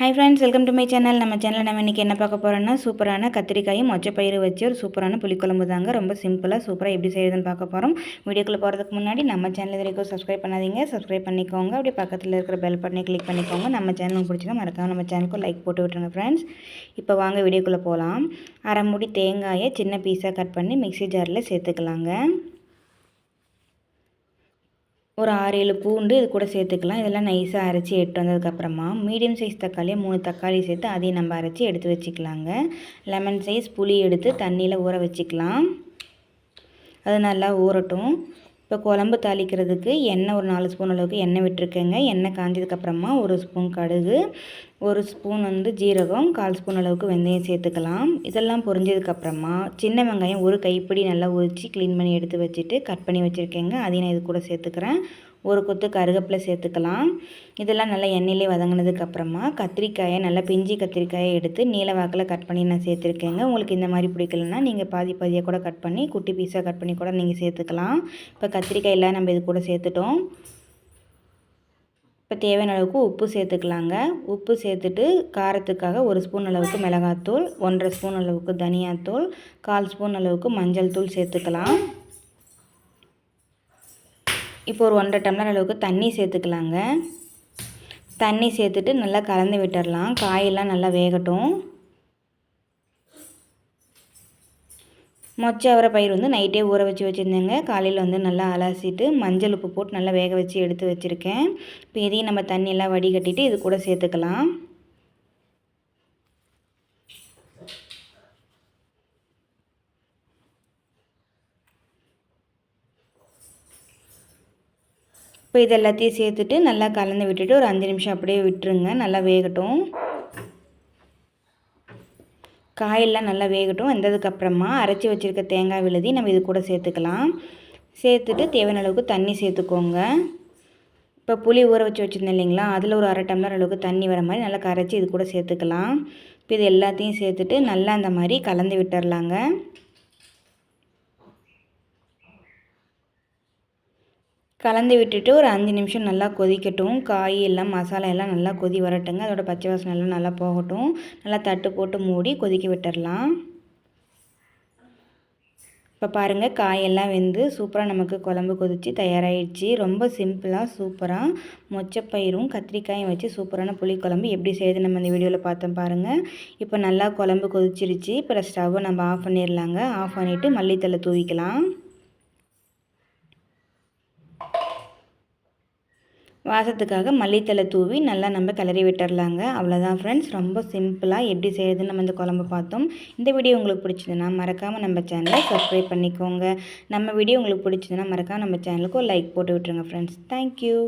Hi friends welcome to my channel நம்ம சேனலில் நம்ம இன்றைக்கி என்ன பார்க்க போகிறோன்னா சூப்பரான கத்திரிக்காயும் மொச்சப்பயிறு வச்சு ஒரு சூப்பரான புளிக்குழம்பு தாங்க. ரொம்ப சிம்பிளாக சூப்பராக எப்படி செய்யுதுன்னு பார்க்க போகிறோம் வீடியோக்குள்ளே போகிறதுக்கு முன்னாடி நம்ம சேனல் இது வரைக்கும் சப்ஸ்கிரைப் பண்ணாதீங்க. சப்ஸ்கிரைப் பண்ணிக்கோங்க. அப்படியே பக்கத்தில் இருக்கிற பெல் பட்டனை கிளிக் பண்ணிக்கோங்க. நம்ம சேனல் பிடிச்சினா மறக்காம நம்ம சேனலுக்கு லைக் போட்டு விட்டுருங்க ஃப்ரெண்ட்ஸ் இப்போ வாங்க வீடியோக்குள்ளே போகலாம் அரை முடி தேங்காயை சின்ன பீஸாக கட் பண்ணி மிக்ஸி ஜாரில் சேர்த்துக்கலாங்க. ஒரு ஆறு ஏழு பூண்டு இது கூட சேர்த்துக்கலாம். இதெல்லாம் நைஸாக அரைச்சி எடுத்து வந்ததுக்கப்புறமா மீடியம் சைஸ் தக்காளியை மூணு தக்காளி சேர்த்து அதையும் நம்ம அரைச்சி எடுத்து வச்சுக்கலாங்க. லெமன் சைஸ் புளி எடுத்து தண்ணியில் ஊற வச்சுக்கலாம். அது நல்லா ஊறட்டும். இப்போ குழம்பு தாளிக்கிறதுக்கு எண்ணெய் ஒரு நாலு ஸ்பூன் அளவுக்கு எண்ணெய் விட்டுருக்கேங்க. எண்ணெய் காஞ்சதுக்கப்புறமா ஒரு ஸ்பூன் கடுகு ஒரு ஸ்பூன் வந்து ஜீரகம் கால் ஸ்பூன் அளவுக்கு வெந்தயம் சேர்த்துக்கலாம். இதெல்லாம் பொரிஞ்சதுக்கப்புறமா சின்ன வெங்காயம் ஒரு கைப்பிடி நல்லா உரித்து க்ளீன் பண்ணி எடுத்து வச்சுட்டு கட் பண்ணி வச்சுருக்கேங்க. அதையும் நான் இது கூட சேர்த்துக்கிறேன். ஒரு கொத்து கருகப்பில் சேர்த்துக்கலாம். இதெல்லாம் நல்லா எண்ணெயிலே வதங்கினதுக்கப்புறமா கத்திரிக்காயை நல்லா பிஞ்சி கத்திரிக்காயை எடுத்து நீல வாக்கில் கட் பண்ணி நான் சேர்த்துருக்கேங்க. உங்களுக்கு இந்த மாதிரி பிடிக்கலன்னா நீங்கள் பாதி பாதியாக கூட கட் பண்ணி குட்டி பீஸாக கட் பண்ணி கூட நீங்கள் சேர்த்துக்கலாம். இப்போ கத்திரிக்காய் எல்லாம் நம்ம இது கூட சேர்த்துட்டோம். இப்போ தேவையான அளவுக்கு உப்பு சேர்த்துக்கலாங்க. உப்பு சேர்த்துட்டு காரத்துக்காக ஒரு ஸ்பூன் அளவுக்கு மிளகாத்தூள் ஒன்றரை ஸ்பூன் அளவுக்கு தனியாத்தூள் கால் ஸ்பூன் அளவுக்கு மஞ்சள் தூள் சேர்த்துக்கலாம். இப்போ ஒரு ஒன்றரை டம்ளர் அளவுக்கு தண்ணி சேர்த்துக்கலாங்க. தண்ணி சேர்த்துட்டு நல்லா கலந்து விட்டுடலாம் காயெல்லாம் நல்லா வேகட்டும். மொச்ச அவரை பயிர் வந்து நைட்டே ஊற வச்சு வச்சுருந்தேங்க. காலையில் வந்து நல்லா அலசிட்டு மஞ்சள் உப்பு போட்டு நல்லா வேக வச்சு எடுத்து வச்சுருக்கேன். இப்போ இதையும் நம்ம தண்ணியெல்லாம் வடிகட்டிட்டு இது கூட சேர்த்துக்கலாம். இப்போ இது எல்லாத்தையும் சேர்த்துட்டு நல்லா கலந்து விட்டுட்டு ஒரு அஞ்சு நிமிஷம் அப்படியே விட்டுருங்க. நல்லா வேகட்டும். காயெல்லாம் நல்லா வேகட்டும். வந்ததுக்கப்புறமா அரைச்சி வச்சுருக்க தேங்காய் விழுதி நம்ம இது கூட சேர்த்துக்கலாம். சேர்த்துட்டு தேவையான அளவுக்கு தண்ணி சேர்த்துக்கோங்க. இப்போ புளி ஊற வச்சு வச்சுருந்தேன் இல்லைங்களா? அதில் ஒரு அரை டம்ளர் அளவுக்கு தண்ணி வர மாதிரி நல்லா கரைச்சி இது கூட சேர்த்துக்கலாம். இப்போ இது எல்லாத்தையும் சேர்த்துட்டு நல்லா அந்த மாதிரி கலந்து விட்டுறலாங்க. கலந்து விட்டுட்டு ஒரு அஞ்சு நிமிஷம் நல்லா கொதிக்கட்டும். காய் எல்லாம் மசாலா எல்லாம் நல்லா கொதி வரட்டுங்க. அதோட பச்சை வாசனை எல்லாம் நல்லா போகட்டும். நல்லா தட்டு போட்டு மூடி கொதிக்க விட்டுடலாம் இப்போ பாருங்கள் காயெல்லாம் வெந்து சூப்பராக நமக்கு குழம்பு கொதித்து தயாராகிடுச்சு ரொம்ப சிம்பிளாக சூப்பராக மொச்சப்பயிரும் கத்திரிக்காயும் வச்சு சூப்பரான புளிக்குழம்பு எப்படி செய்யுது நம்ம இந்த வீடியோவில் பார்த்தோம் பாருங்கள் இப்போ நல்லா குழம்பு கொதிச்சிருச்சு. இப்போ ஸ்டவ்வை நம்ம ஆஃப் பண்ணிடலாங்க ஆஃப் பண்ணிவிட்டு மல்லித்தலை தூவிக்கலாம். வாசத்துக்காக மல்லித்தலை தூவி நல்லா நம்ம கிளறி விட்டுறலாங்க. அவ்வளோதான் ஃப்ரெண்ட்ஸ் ரொம்ப சிம்பிளாக எப்படி செய்யுதுன்னு நம்ம இந்த குழம்பு பார்த்தோம். இந்த வீடியோ உங்களுக்கு பிடிச்சதுன்னா மறக்காமல் நம்ம சேனலை சப்ஸ்கிரைப் பண்ணிக்கோங்க. நம்ம வீடியோ உங்களுக்கு பிடிச்சதுன்னா மறக்காமல் நம்ம சேனலுக்கு ஒரு லைக் போட்டு விட்டுருங்க ஃப்ரெண்ட்ஸ் தேங்க்யூ